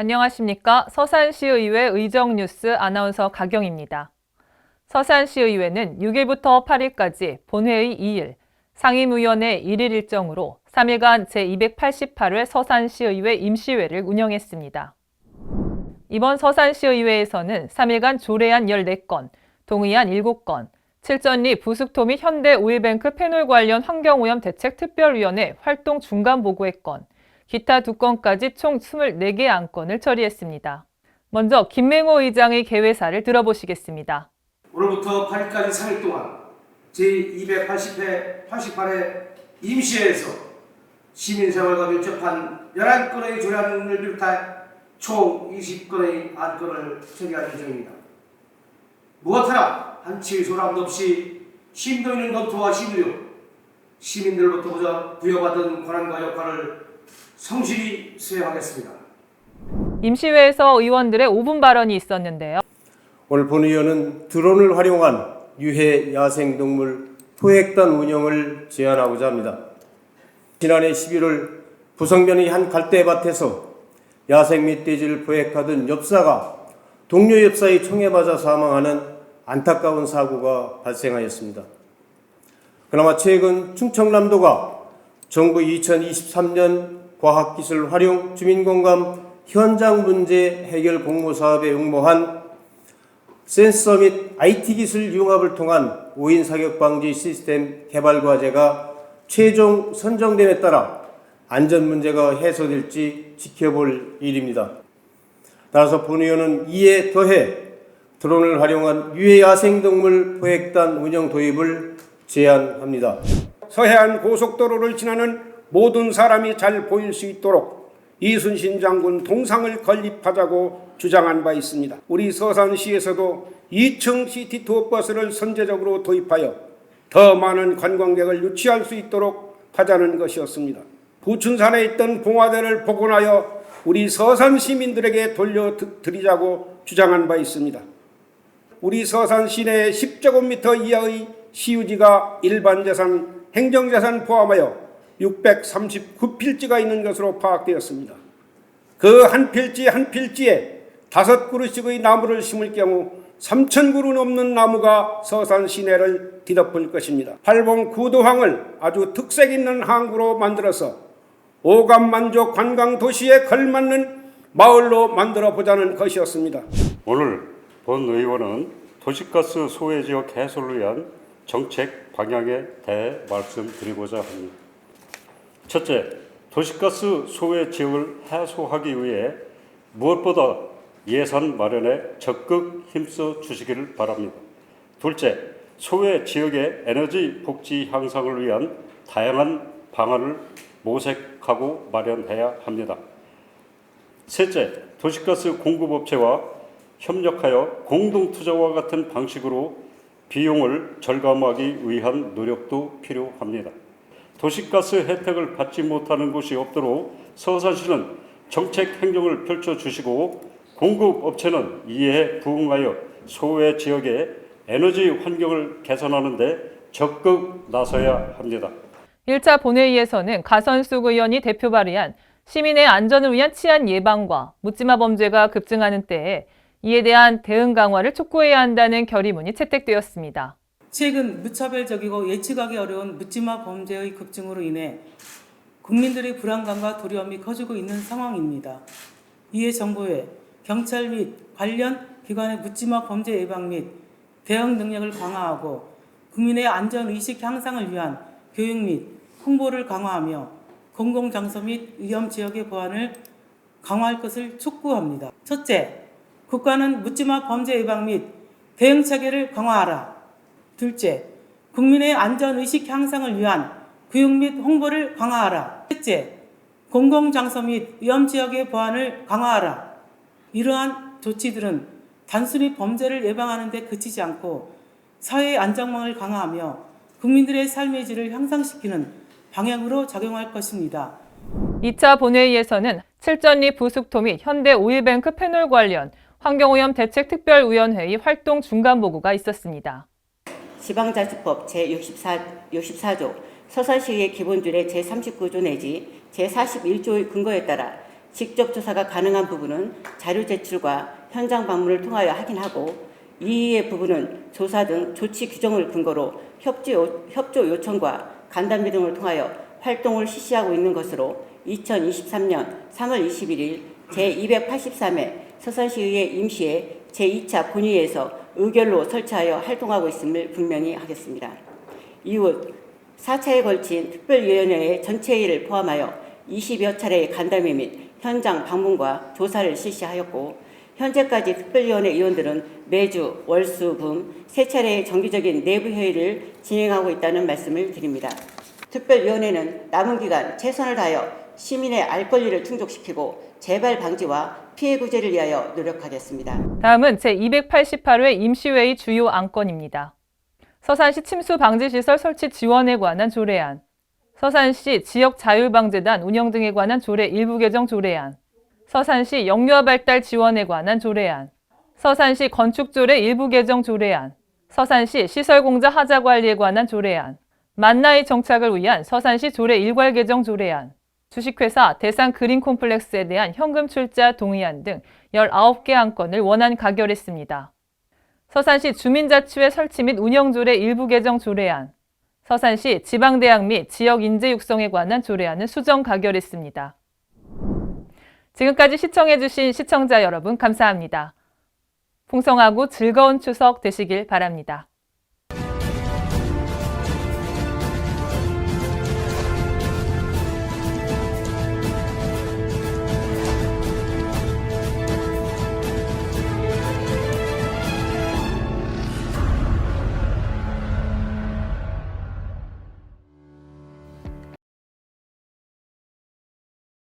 안녕하십니까. 서산시의회 의정뉴스 아나운서 가경입니다. 서산시의회는 6일부터 8일까지 본회의 2일, 상임위원회 1일 일정으로 3일간 제288회 서산시의회 임시회를 운영했습니다. 이번 서산시의회에서는 3일간 조례안 14건, 동의안 7건, 7전리 부숙토 및 현대 오일뱅크 패널 관련 환경오염 대책 특별위원회 활동 중간 보고의 건, 기타 두 건까지 총 24개 안건을 처리했습니다. 먼저 김맹호 의장의 개회사를 들어보시겠습니다. 오늘부터 8일까지 3일 동안 제280회 88회 임시회에서 시민생활과 밀접한 11건의 조례안을 비롯해 총 20건의 안건을 처리할 예정입니다. 무엇 하나 한치 소란도 없이 심도 있는 검토와 심의로 시민들로부터 부여받은 권한과 역할을 성실히 수행하겠습니다. 임시회에서 의원들의 5분 발언이 있었는데요. 오늘 본의원은 드론을 활용한 유해 야생동물 포획단 운영을 제안하고자 합니다. 지난해 11월 부성면의 한 갈대밭에서 야생 멧돼지를 포획하던 엽사가 동료 엽사의 총에 맞아 사망하는 안타까운 사고가 발생하였습니다. 그나마 최근 충청남도가 정부 2023년 과학기술 활용 주민공감 현장 문제 해결 공모 사업에 응모한 센서 및 IT 기술 융합을 통한 오인 사격 방지 시스템 개발 과제가 최종 선정됨에 따라 안전 문제가 해소될지 지켜볼 일입니다. 따라서 본 의원은 이에 더해 드론을 활용한 유해 야생동물 포획단 운영 도입을 제안합니다. 서해안 고속도로를 지나는 모든 사람이 잘 보일 수 있도록 이순신 장군 동상을 건립하자고 주장한 바 있습니다. 우리 서산시에서도 2층 시티 투어 버스를 선제적으로 도입하여 더 많은 관광객을 유치할 수 있도록 하자는 것이었습니다. 부춘산에 있던 봉화대를 복원하여 우리 서산 시민들에게 돌려드리자고 주장한 바 있습니다. 우리 서산 시내에 10제곱미터 이하의 시유지가 일반 재산, 행정재산 포함하여 639필지가 있는 것으로 파악되었습니다. 그 한 필지 한 필지에 다섯 그루씩의 나무를 심을 경우 3천 그루 넘는 나무가 서산 시내를 뒤덮을 것입니다. 팔봉 구도항을 아주 특색 있는 항구로 만들어서 오감 만족 관광 도시에 걸맞는 마을로 만들어 보자는 것이었습니다. 오늘 본 의원은 도시가스 소외 지역 해소를 위한 정책 방향에 대해 말씀드리고자 합니다. 첫째, 도시가스 소외 지역을 해소하기 위해 무엇보다 예산 마련에 적극 힘써 주시기를 바랍니다. 둘째, 소외 지역의 에너지 복지 향상을 위한 다양한 방안을 모색하고 마련해야 합니다. 셋째, 도시가스 공급업체와 협력하여 공동투자와 같은 방식으로 비용을 절감하기 위한 노력도 필요합니다. 도시가스 혜택을 받지 못하는 곳이 없도록 서산시는 정책 행정을 펼쳐 주시고 공급 업체는 이에 부응하여 소외 지역의 에너지 환경을 개선하는 데 적극 나서야 합니다. 1차 본회의에서는 가선숙 의원이 대표 발의한 시민의 안전을 위한 치안 예방과 묻지마 범죄가 급증하는 때에 이에 대한 대응 강화를 촉구해야 한다는 결의문이 채택되었습니다. 최근 무차별적이고 예측하기 어려운 묻지마 범죄의 급증으로 인해 국민들의 불안감과 두려움이 커지고 있는 상황입니다. 이에 정부에 경찰 및 관련 기관의 묻지마 범죄 예방 및 대응 능력을 강화하고 국민의 안전 의식 향상을 위한 교육 및 홍보를 강화하며 공공장소 및 위험 지역의 보안을 강화할 것을 촉구합니다. 첫째, 국가는 묻지마 범죄 예방 및 대응 체계를 강화하라. 둘째, 국민의 안전 의식 향상을 위한 교육 및 홍보를 강화하라. 셋째, 공공장소 및 위험 지역의 보안을 강화하라. 이러한 조치들은 단순히 범죄를 예방하는 데 그치지 않고 사회의 안정망을 강화하며 국민들의 삶의 질을 향상시키는 방향으로 작용할 것입니다. 2차 본회의에서는 7전리 부숙토 및 현대 오일뱅크 패널 관련 환경오염 대책 특별위원회의 활동 중간 보고가 있었습니다. 지방자치법 제64, 64조 서산시의 기본줄의 제39조 내지 제41조의 근거에 따라 직접 조사가 가능한 부분은 자료 제출과 현장 방문을 통하여 확인하고 이의 부분은 조사 등 조치 규정을 근거로 협조, 요- 협조 요청과 간담회 등을 통하여 활동을 실시하고 있는 것으로 2023년 3월 21일 제283회 서산시의회 임시회 제2차 본회의에서 의결로 설치하여 활동하고 있음을 분명히 하겠습니다. 이후 4차에 걸친 특별위원회의 전체회의를 포함하여 20여 차례의 간담회 및 현장 방문과 조사를 실시하였고 현재까지 특별위원회 위원들은 매주 월수 금 세 차례의 정기적인 내부 회의를 진행하고 있다는 말씀을 드립니다. 특별위원회는 남은 기간 최선을 다하여 시민의 알 권리를 충족시키고 재발 방지와 피해 구제를 위하여 노력하겠습니다. 다음은 제288회 임시회의 주요 안건입니다. 서산시 침수 방지 시설 설치 지원에 관한 조례안, 서산시 지역 자율방재단 운영 등에 관한 조례 일부 개정 조례안, 서산시 영유아 발달 지원에 관한 조례안, 서산시 건축조례 일부 개정 조례안, 서산시 시설공자 하자 관리에 관한 조례안, 만나이 정착을 위한 서산시 조례 일괄 개정 조례안, 주식회사 대상 그린 콤플렉스에 대한 현금 출자 동의안 등 19개 안건을 원안 가결했습니다. 서산시 주민자치회 설치 및 운영조례 일부 개정 조례안, 서산시 지방대학 및 지역 인재 육성에 관한 조례안을 수정 가결했습니다. 지금까지 시청해주신 시청자 여러분 감사합니다. 풍성하고 즐거운 추석 되시길 바랍니다.